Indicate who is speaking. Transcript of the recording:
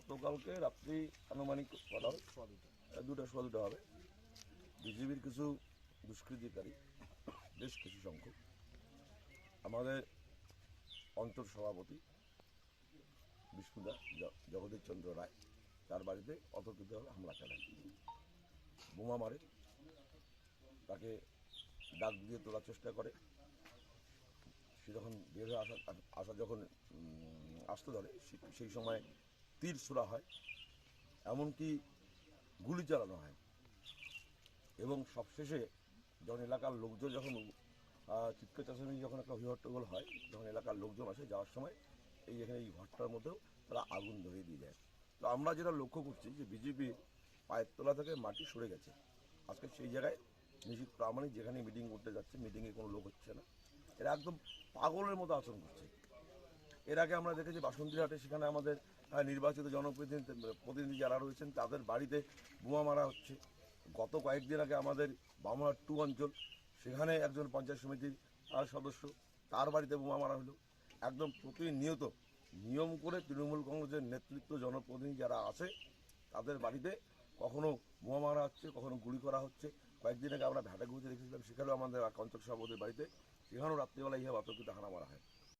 Speaker 1: গতকালকে রাত্রি আনুমানিক হবে? দুটা, সোয়া দুটো হবে। বিজেপির কিছু দুষ্কৃতিকারী, বেশ কিছু সংখ্যক, আমাদের অঞ্চল সভাপতি বিষ্ণুদা জগদীশ চন্দ্র রায়, তার বাড়িতে অতর্কিতভাবে হামলা চালায়। বোমা মারে, তাকে ডাক দিয়ে তোলার চেষ্টা করে। সে যখন বের হয়ে আসা আসা যখন আসতে ধরে সেই সময় তীর ছোড়া হয়, এমনকি গুলি চালানো হয়। এবং সবশেষে যখন এলাকার লোকজন যখন চিৎকার চাষানি যখন একটা হট্টগোল হয়, যখন এলাকার লোকজন আসে যাওয়ার সময়, এই এখানে এই ঘরটার মধ্যেও তারা আগুন ধরিয়ে দিয়ে দেয় তো আমরা যেটা লক্ষ্য করছি যে বিজেপি পায়ের তলা থেকে মাটি সরে গেছে। আজকে সেই জায়গায় নিশ্চিত প্রামাণিক যেখানে মিটিং করতে যাচ্ছে মিটিংয়ে কোনো লোক হচ্ছে না। এরা একদম পাগলের মতো আচরণ করছে। এর আগে আমরা দেখেছি বাসন্তীহাটে সেখানে আমাদের নির্বাচিত জনপ্রতিনিধি, প্রতিনিধি যারা রয়েছেন, তাদের বাড়িতে বোমা মারা হচ্ছে। গত কয়েকদিন আগে আমাদের বামুনার টু অঞ্চল, সেখানে একজন পঞ্চায়েত সমিতির সদস্য, তার বাড়িতে বোমা মারা হলো। একদম প্রতিনিয়ত নিয়ম করে তৃণমূল কংগ্রেসের নেতৃত্ব জনপ্রতিনিধি যারা আছে, তাদের বাড়িতে কখনো বোমা মারা হচ্ছে, কখনো গুলি করা হচ্ছে। কয়েকদিন আগে আমরা ভ্যাটাগুড়িতে দেখেছিলাম, সেখানেও আমাদের এক অঞ্চল সভাপতির বাড়িতে, সেখানেও রাত্রিবেলা ইহা অতর্কিত হানা মারা হয়।